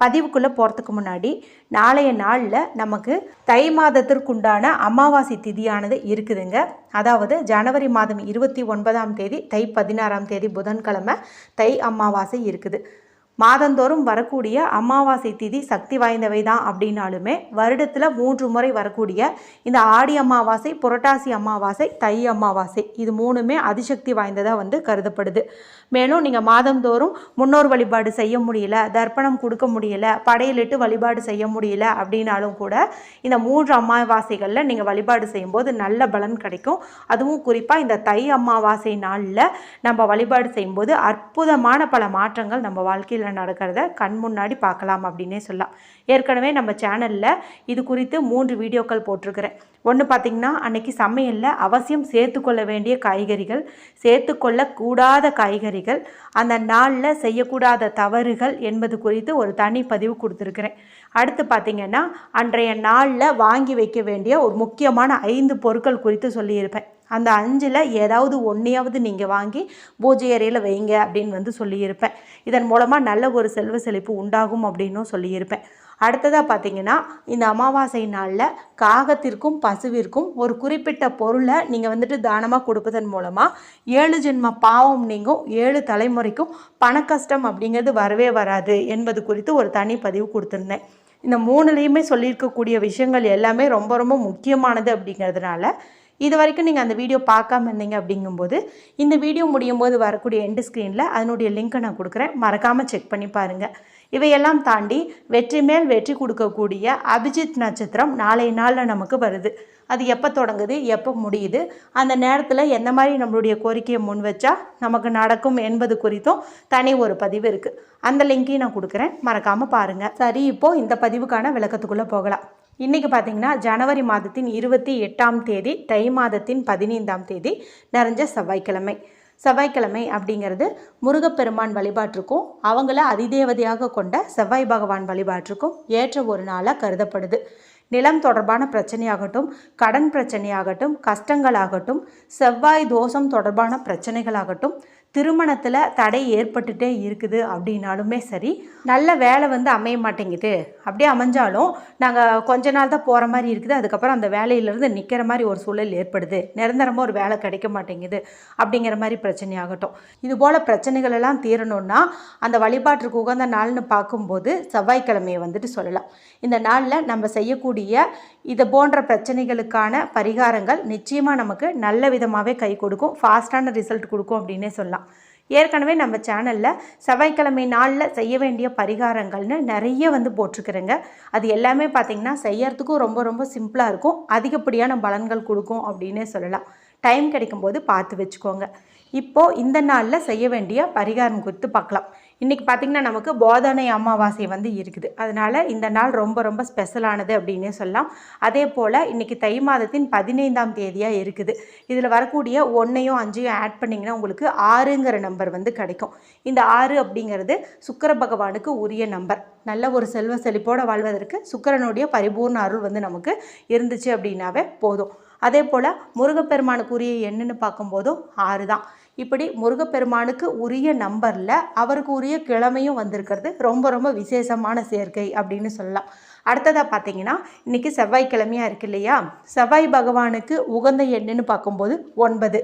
பதிவுக்குள்ளே போகிறதுக்கு முன்னாடி நாளைய நாளில் நமக்கு தை மாதத்திற்குண்டான அமாவாசை திதியானது இருக்குதுங்க. அதாவது ஜனவரி மாதம் இருபத்தி ஒன்பதாம் தேதி தை பதினாறாம் தேதி புதன்கிழமை தை அமாவாசை இருக்குது. மாதந்தோறும் வரக்கூடிய அமாவாசை திதி சக்தி வாய்ந்தவை தான் அப்படின்னாலுமே வருடத்தில் மூன்று முறை வரக்கூடிய இந்த ஆடி அமாவாசை புரட்டாசி அமாவாசை தை அமாவாசை இது மூணுமே அதிசக்தி வாய்ந்ததாக வந்து கருதப்படுது. மேலும் நீங்கள் மாதந்தோறும் முன்னோர் வழிபாடு செய்ய முடியல தர்ப்பணம் கொடுக்க முடியல படையலிட்டு வழிபாடு செய்ய முடியல அப்படின்னாலும் கூட இந்த மூன்று அமாவாசைகளில் நீங்கள் வழிபாடு செய்யும்போது நல்ல பலன் கிடைக்கும். அதுவும் குறிப்பாக இந்த தை அமாவாசை நாளில் நம்ம வழிபாடு செய்யும்போது அற்புதமான பல மாற்றங்கள் நம்ம வாழ்க்கையில் நடக்கிறத கண் முன்னாடி பார்க்கலாம் அப்படின்னே சொல்லலாம். ஏற்கனவே நம்ம சேனலில் இது குறித்து மூன்று வீடியோக்கள் போட்டிருக்கிறேன். ஒன்று பார்த்திங்கன்னா அன்றைக்கி சமையலில் அவசியம் சேர்த்துக்கொள்ள வேண்டிய காய்கறிகள் சேர்த்துக்கொள்ளக்கூடாத காய்கறிகள் அந்த நாளில் செய்யக்கூடாத தவறுகள் என்பது குறித்து ஒரு தனி பதிவு கொடுத்துருக்குறேன். அடுத்து பார்த்திங்கன்னா அன்றைய நாளில் வாங்கி வைக்க வேண்டிய ஒரு முக்கியமான ஐந்து பொருட்கள் குறித்து சொல்லியிருப்பேன். அந்த அஞ்சில் ஏதாவது ஒன்றையாவது நீங்கள் வாங்கி பூஜை அறையில் வைங்க அப்படின்னு வந்து சொல்லியிருப்பேன். இதன் மூலமாக நல்ல ஒரு செல்வ செழிப்பு உண்டாகும் அப்படின்னும் சொல்லியிருப்பேன். அடுத்ததாக பார்த்தீங்கன்னா இந்த அமாவாசை நாளில் காகத்திற்கும் பசுவிற்கும் ஒரு குறிப்பிட்ட பொருளை நீங்கள் வந்துட்டு தானமாக கொடுப்பதன் மூலமாக ஏழு ஜென்ம பாவம் நீங்கும் ஏழு தலைமுறைக்கும் பணக்கஷ்டம் அப்படிங்கிறது வரவே வராது என்பது குறித்து ஒரு தனி பதிவு கொடுத்துருந்தேன். இந்த மூணுலேயுமே சொல்லியிருக்கக்கூடிய விஷயங்கள் எல்லாமே ரொம்ப ரொம்ப முக்கியமானது அப்படிங்கிறதுனால இது வரைக்கும் நீங்கள் அந்த வீடியோ பார்க்காம இருந்தீங்க அப்படிங்கும்போது இந்த வீடியோ முடியும் போது வரக்கூடிய எண்டு ஸ்க்ரீனில் அதனுடைய லிங்க்கை நான் கொடுக்குறேன். மறக்காமல் செக் பண்ணி பாருங்கள் இவையெல்லாம் தாண்டி வெற்றி மேல் வெற்றி கொடுக்கக்கூடிய அபிஜித் நட்சத்திரம் நாளைய நாளில் நமக்கு வருது. அது எப்போ தொடங்குது எப்போ முடியுது அந்த நேரத்தில் எந்த மாதிரி நம்மளுடைய கோரிக்கையை முன் வச்சா நமக்கு நடக்கும் என்பது குறித்தும் தனி ஒரு பதிவு இருக்குது அந்த லிங்க்கையும் நான் கொடுக்குறேன். மறக்காமல் பாருங்கள் சரி இப்போது இந்த பதிவுக்கான விளக்கத்துக்குள்ளே போகலாம். இன்றைக்கி பார்த்தீங்கன்னா ஜனவரி மாதத்தின் இருபத்தி எட்டாம் தேதி தை மாதத்தின் பதினைந்தாம் தேதி நிறைஞ்ச செவ்வாய்க்கிழமை. செவ்வாய்க்கிழமை அப்படிங்கிறது முருகப்பெருமான் வழிபாட்டிற்கும் அவங்கள அதிதேவதையாக கொண்ட செவ்வாய் பகவான் வழிபாட்டிற்கும் ஏற்ற ஒரு நாளாக கருதப்படுது. நிலம் தொடர்பான பிரச்சனையாகட்டும் கடன் பிரச்சனையாகட்டும் கஷ்டங்களாகட்டும் செவ்வாய் தோஷம் தொடர்பான பிரச்சனைகளாகட்டும் திருமணத்தில் தடை ஏற்பட்டுட்டே இருக்குது அப்படின்னாலுமே சரி நல்ல வேலை வந்து அமைய மாட்டேங்குது. அப்படியே அமைஞ்சாலும் நாங்கள் கொஞ்ச நாள் தான் போகிற மாதிரி இருக்குது. அதுக்கப்புறம் அந்த வேலையிலேருந்து நிற்கிற மாதிரி ஒரு சூழல் ஏற்படுது. நிரந்தரமாக ஒரு வேலை கிடைக்க மாட்டேங்குது அப்படிங்கிற மாதிரி பிரச்சனையாகட்டும் இது போல் பிரச்சனைகள் எல்லாம் தீரணும்னா அந்த வழிபாட்டிற்கு உகந்த நாள்னு பார்க்கும்போது செவ்வாய்க்கிழமையை வந்துட்டு சொல்லலாம். இந்த நாளில் நம்ம செய்யக்கூடிய இது போன்ற பிரச்சனைகளுக்கான பரிகாரங்கள் நிச்சயமாக நமக்கு நல்ல விதமாகவே கை கொடுக்கும். ஃபாஸ்ட்டான ரிசல்ட் கொடுக்கும் அப்படின்னே சொல்லலாம். ஏற்கனவே நம்ம சேனலில் செவ்வாய்க்கிழமை நாளில் செய்ய வேண்டிய பரிகாரங்கள்னு நிறைய வந்து போட்டிருக்கிறேங்க. அது எல்லாமே பார்த்திங்கன்னா செய்யறதுக்கும் ரொம்ப ரொம்ப சிம்பிளாக இருக்கும். அதிகப்படியான பலன்கள் கொடுக்கும் அப்படின்னே சொல்லலாம். டைம் கிடைக்கும்போது பார்த்து வச்சுக்கோங்க. இப்போது இந்த நாளில் செய்ய வேண்டிய பரிகாரம் குறித்து பார்க்கலாம். இன்றைக்கி பார்த்திங்கன்னா நமக்கு போதனை அமாவாசை வந்து இருக்குது. அதனால் இந்த நாள் ரொம்ப ரொம்ப ஸ்பெஷலானது அப்படின்னே சொல்லலாம். அதே போல் இன்றைக்கி தை மாதத்தின் பதினைந்தாம் தேதியாக இருக்குது. இதில் வரக்கூடிய ஒன்றையும் அஞ்சையும் ஆட் பண்ணிங்கன்னா உங்களுக்கு ஆறுங்கிற நம்பர் வந்து கிடைக்கும். இந்த ஆறு அப்படிங்கிறது சுக்கர பகவானுக்கு உரிய நம்பர் நல்ல ஒரு செல்வ செழிப்போடு வாழ்வதற்கு சுக்கரனுடைய பரிபூர்ண அருள் வந்து நமக்கு இருந்துச்சு அப்படின்னாவே போதும். அதே போல் முருகப்பெருமானுக்குரிய எண்ணுன்னு பார்க்கும்போதும் ஆறு தான் இப்படி முருகப்பெருமானுக்கு உரிய நம்பரில் அவருக்கு உரிய கிழமையும் வந்திருக்கிறது. ரொம்ப ரொம்ப விசேஷமான சேர்க்கை அப்படின்னு சொல்லலாம். அடுத்ததாக பார்த்தீங்கன்னா இன்றைக்கி செவ்வாய்க்கிழமையாக இருக்கு இல்லையா? செவ்வாய் பகவானுக்கு உகந்த எண்ணுன்னு பார்க்கும்போது ஒன்பது.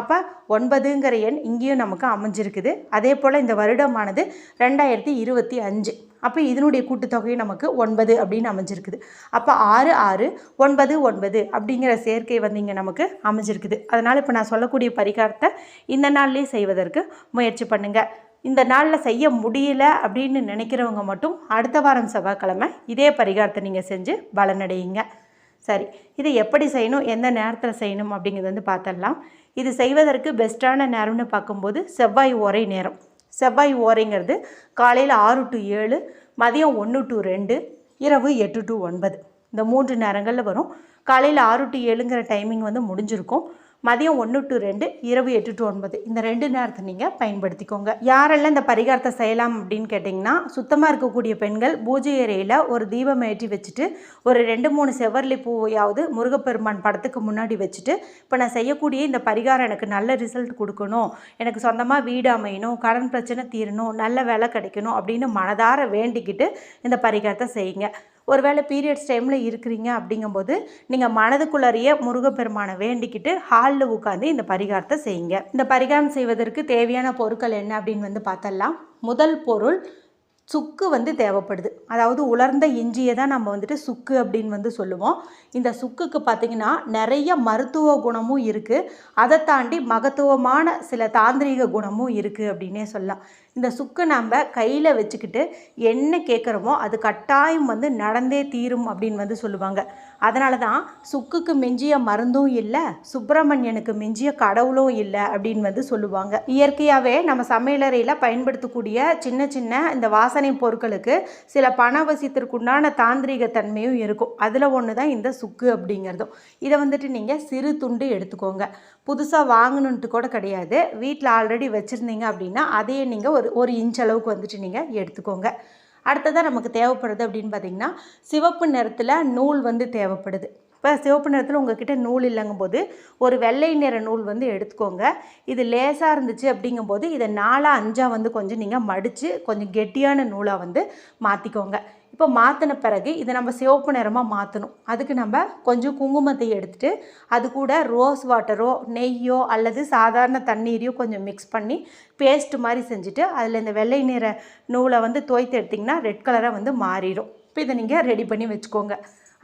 அப்போ ஒன்பதுங்கிற எண் இங்கேயும் நமக்கு அமைஞ்சிருக்குது. அதே போல் இந்த வருடமானது ரெண்டாயிரத்தி இருபத்தி அஞ்சு. அப்போ இதனுடைய கூட்டுத்தொகையும் நமக்கு ஒன்பது அப்படின்னு அமைஞ்சிருக்குது. அப்போ ஆறு ஆறு ஒன்பது ஒன்பது அப்படிங்கிற சேர்க்கை வந்து இங்கே நமக்கு அமைஞ்சிருக்குது. அதனால் இப்போ நான் சொல்லக்கூடிய பரிகாரத்தை இந்த நாள்லேயே செய்வதற்கு முயற்சி பண்ணுங்கள் இந்த நாளில் செய்ய முடியல அப்படின்னு நினைக்கிறவங்க மட்டும் அடுத்த வாரம் செவ்வாய்க்கிழமை இதே பரிகாரத்தை நீங்கள் செஞ்சு பலனடையுங்க சரி இதை எப்படி செய்யணும் எந்த நேரத்தில் செய்யணும் அப்படிங்கிறது வந்து பார்த்துடலாம் இது செய்வதற்கு பெஸ்ட்டான நேரம்னு பார்க்கும்போது செவ்வாய் ஓரை நேரம். செவ்வாய் ஓரைங்கிறது காலையில் ஆறு டு ஏழு மதியம் ஒன்று டு ரெண்டு இரவு எட்டு டு ஒன்பது. இந்த மூன்று நேரங்களில் வரும். காலையில் ஆறு டு ஏழுங்கிற டைமிங் வந்து முடிஞ்சிருக்கும். மதியம் ஒன்று டு ரெண்டு இரவு எட்டு டு ஒன்பது. இந்த ரெண்டு நேரத்தை நீங்கள் பயன்படுத்திக்கோங்க. யாரெல்லாம் இந்த பரிகாரத்தை செய்யலாம் அப்படின்னு கேட்டிங்கன்னா சுத்தமாக இருக்கக்கூடிய பெண்கள் பூஜை அறையில் ஒரு தீபம் ஏற்றி வச்சுட்டு ஒரு ரெண்டு மூணு செவ்வரளி பூவையாவது முருகப்பெருமான் படத்துக்கு முன்னாடி வச்சுட்டு இப்போ நான் செய்யக்கூடிய இந்த பரிகாரம் எனக்கு நல்ல ரிசல்ட் கொடுக்கணும். எனக்கு சொந்தமாக வீடு அமையணும் கடன் பிரச்சனை தீரணும் நல்ல வேலை கிடைக்கணும் அப்படின்னு மனதார வேண்டிக்கிட்டு இந்த பரிகாரத்தை செய்யுங்க. ஒருவேளை பீரியட்ஸ் டைமில் இருக்கிறீங்க அப்படிங்கும்போது நீங்கள் மனதுக்குள்ளறிய முருகப்பெருமானை வேண்டிக்கிட்டு ஹாலில் உட்காந்து இந்த பரிகாரத்தை செய்யுங்க. இந்த பரிகாரம் செய்வதற்கு தேவையான பொருட்கள் என்ன அப்படின்னு வந்து பார்த்தலாம் முதல் பொருள் சுக்கு வந்து தேவைப்படுது. அதாவது உலர்ந்த இஞ்சியை தான் நம்ம வந்துட்டு சுக்கு அப்படின்னு வந்து சொல்லுவோம். இந்த சுக்குக்கு பார்த்திங்கன்னா நிறைய மருத்துவ குணமும் இருக்குது அதை தாண்டி மகத்துவமான சில தாந்திரிக குணமும் இருக்குது அப்படின்னே சொல்லலாம். இந்த சுக்கு நம்ம கையில் வச்சுக்கிட்டு என்ன கேட்குறோமோ அது கட்டாயம் வந்து நடந்தே தீரும் அப்படின்னு வந்து சொல்லுவாங்க. அதனால தான் சுக்குக்கு மிஞ்சிய மருந்தும் இல்லை சுப்பிரமணியனுக்கு மிஞ்சிய கடவுளும் இல்லை அப்படின்னு வந்து சொல்லுவாங்க. இயற்கையாகவே நம்ம சமையலறையில் பயன்படுத்தக்கூடிய சின்ன சின்ன இந்த வாசனை பொருட்களுக்கு சில பணவசியத்திற்குண்டான தாந்திரிக தன்மையும் இருக்கும். அதில் ஒன்று தான் இந்த சுக்கு அப்படிங்கிறதும். இதை வந்துட்டு நீங்கள் சிறு துண்டு எடுத்துக்கோங்க. புதுசாக வாங்கணுன்ட்டு கூட கிடையாது. வீட்டில் ஆல்ரெடி வச்சுருந்தீங்க அப்படின்னா அதையே நீங்கள் ஒரு ஒரு இன்ச் அளவுக்கு வந்துட்டு நீங்கள் எடுத்துக்கோங்க. அடுத்ததாக நமக்கு தேவைப்படுது அப்படின்னு பார்த்தீங்கன்னா சிவப்பு நிறத்தில் நூல் வந்து தேவைப்படுது. இப்போ சிவப்பு நிறத்தில் உங்ககிட்ட நூல் இல்லைங்கும்போது ஒரு வெள்ளை நிற நூல் வந்து எடுத்துக்கோங்க. இது லேசாக இருந்துச்சு அப்படிங்கும்போது இதை நாலாக அஞ்சாக வந்து கொஞ்சம் நீங்கள் மடித்து கொஞ்சம் கெட்டியான நூலாக வந்து மாற்றிக்கோங்க இப்போ மாற்றின பிறகு இதை நம்ம சிவப்பு நிறமாக மாற்றணும் அதுக்கு நம்ம கொஞ்சம் குங்குமத்தை எடுத்துகிட்டு அது கூட ரோஸ் வாட்டரோ நெய்யோ அல்லது சாதாரண தண்ணீரையோ கொஞ்சம் மிக்ஸ் பண்ணி பேஸ்ட் மாதிரி செஞ்சுட்டு அதில் இந்த வெள்ளை நிற நூலை வந்து தோய்த்து எடுத்திங்கன்னா ரெட் கலராக வந்து மாறிடும். இப்போ இதை நீங்கள் ரெடி பண்ணி வச்சுக்கோங்க.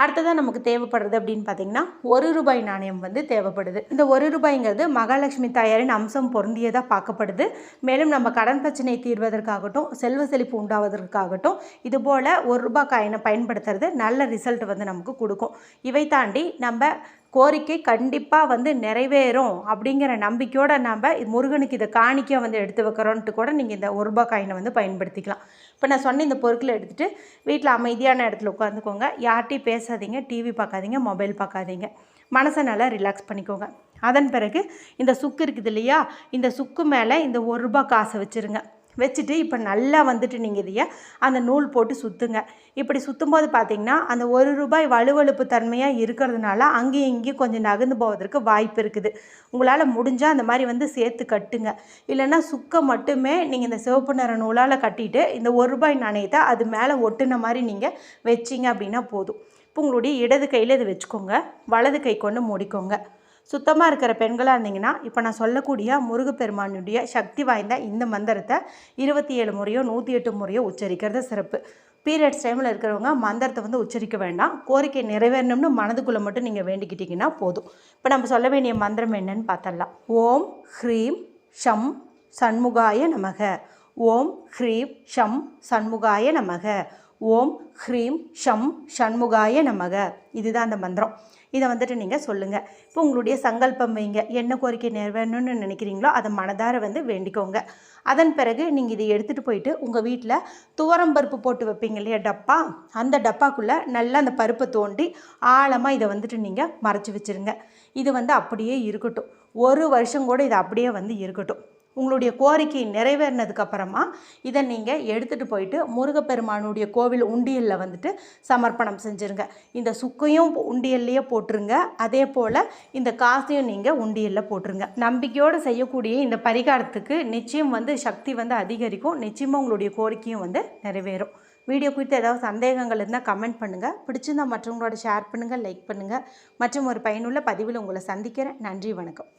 அடுத்ததாக நமக்கு தேவைப்படுறது அப்படின்னு பார்த்தீங்கன்னா ஒரு ரூபாய் நாணயம் வந்து தேவைப்படுது. இந்த ஒரு ரூபாய்ங்கிறது மகாலட்சுமி தாயாரின் அம்சம் பொருந்தியதாக பார்க்கப்படுது. மேலும் நம்ம கடன் பிரச்சனை தீர்வதற்காகட்டும் செல்வ செழிப்பு உண்டாவதற்காகட்டும் இதுபோல் ஒரு ரூபாய் காயினை பயன்படுத்துறது நல்ல ரிசல்ட் வந்து நமக்கு கொடுக்கும். இவை தாண்டி நம்ம கோரிக்கை கண்டிப்பாக வந்து நிறைவேறும் அப்படிங்கிற நம்பிக்கையோடு நம்ம முருகனுக்கு இதை காணிக்க வந்து எடுத்து வைக்கிறோன்ட்டு கூட நீங்கள் இந்த ஒரு காயினை வந்து பயன்படுத்திக்கலாம். இப்போ நான் சொன்ன இந்த பொருட்களை எடுத்துகிட்டு வீட்டில் அமைதியான இடத்துல உட்காந்துக்கோங்க. யார்ட்டையும் பேசாதீங்க. டிவி பார்க்காதீங்க. மொபைல் பார்க்காதீங்க. மனசை நல்லா ரிலாக்ஸ் பண்ணிக்கோங்க. அதன் பிறகு இந்த சுக்கு இருக்குது இல்லையா? இந்த சுக்கு மேலே இந்த ஒரு ரூபாய் காசை வச்சுருங்க. வச்சுட்டு இப்போ நல்லா வந்துட்டு நீங்கள் இதைய அந்த நூல் போட்டு சுற்றுங்க இப்படி சுற்றும் போது பார்த்தீங்கன்னா அந்த ஒரு ரூபாய் வலுவழுப்பு தன்மையாக இருக்கிறதுனால அங்கேயும் இங்கேயும் கொஞ்சம் நகர்ந்து போவதற்கு வாய்ப்பு இருக்குது. உங்களால் முடிஞ்சால் அந்த மாதிரி வந்து சேர்த்து கட்டுங்க. இல்லைன்னா சுக்க மட்டுமே நீங்கள் இந்த சிவப்பு நிற நூலால் கட்டிட்டு இந்த ஒரு ரூபாய் நாணயத்தை அது மேலே ஒட்டுன மாதிரி நீங்கள் வச்சிங்க அப்படின்னா போதும். இப்போ உங்களுடைய இடது கையில் இது வச்சுக்கோங்க. வலது கை கொண்டு மூடிக்கோங்க. சுத்தமாக இருக்கிற பெண்களாக இருந்தீங்கன்னா இப்போ நான் சொல்லக்கூடிய முருகப்பெருமானுடைய சக்தி வாய்ந்த இந்த மந்திரத்தை இருபத்தி ஏழு முறையோ நூற்றி எட்டு முறையோ உச்சரிக்கிறது சிறப்பு. பீரியட்ஸ் டைமில் இருக்கிறவங்க மந்திரத்தை வந்து உச்சரிக்க வேண்டாம். கோரிக்கை நிறைவேறணும்னு மனதுக்குள்ளே மட்டும் நீங்கள் வேண்டிக்கிட்டிங்கன்னா போதும். இப்போ நம்ம சொல்ல வேண்டிய மந்திரம் என்னன்னு பார்த்தரலாம் ஓம் ஹ்ரீம் ஷம் சண்முகாய நமக. ஓம் ஹ்ரீம் ஷம் சண்முகாய நமக. ஓம் ஹ்ரீம் ஷம் ஷண்முகாய நமக. இதுதான் அந்த மந்திரம். இதை வந்துட்டு நீங்கள் சொல்லுங்கள் இப்போ உங்களுடைய சங்கல்பம் வைங்க. என்ன கோரிக்கை நிறைவேறணும்னு நினைக்கிறீங்களோ அதை மனதார வந்து வேண்டிக்கோங்க. அதன் பிறகு நீங்கள் இதை எடுத்துகிட்டு போயிட்டு உங்கள் வீட்டில் துவரம் பருப்பு போட்டு வைப்பீங்க இல்லையா? டப்பா. அந்த டப்பாக்குள்ளே நல்லா அந்த பருப்பை தோண்டி ஆழமாக இதை வந்துட்டு நீங்கள் மறைச்சி வச்சுருங்க. இது வந்து அப்படியே இருக்கட்டும். ஒரு வருஷம் கூட இது அப்படியே வந்து இருக்கட்டும். உங்களுடைய கோரிக்கை நிறைவேறினதுக்கப்புறமா இதை நீங்கள் எடுத்துகிட்டு போயிட்டு முருகப்பெருமானுடைய கோவில் உண்டியலில் வந்துட்டு சமர்ப்பணம் செஞ்சுருங்க. இந்த சுக்கையும் உண்டியல்லையே போட்டுருங்க. அதே போல் இந்த காசையும் நீங்கள் உண்டியலில் போட்டுருங்க. நம்பிக்கையோடு செய்யக்கூடிய இந்த பரிகாரத்துக்கு நிச்சயம் வந்து சக்தி வந்து அதிகரிக்கும். நிச்சயமாக உங்களுடைய கோரிக்கையும் வந்து நிறைவேறும். வீடியோ குறித்து ஏதாவது சந்தேகங்கள் இருந்தால் கமெண்ட் பண்ணுங்கள் பிடிச்சிருந்தால் மற்றவங்களோட ஷேர் பண்ணுங்கள் லைக் பண்ணுங்கள் மற்றும் ஒரு பயனுள்ள பதிவில் உங்களை சந்திக்கிறேன். நன்றி வணக்கம்.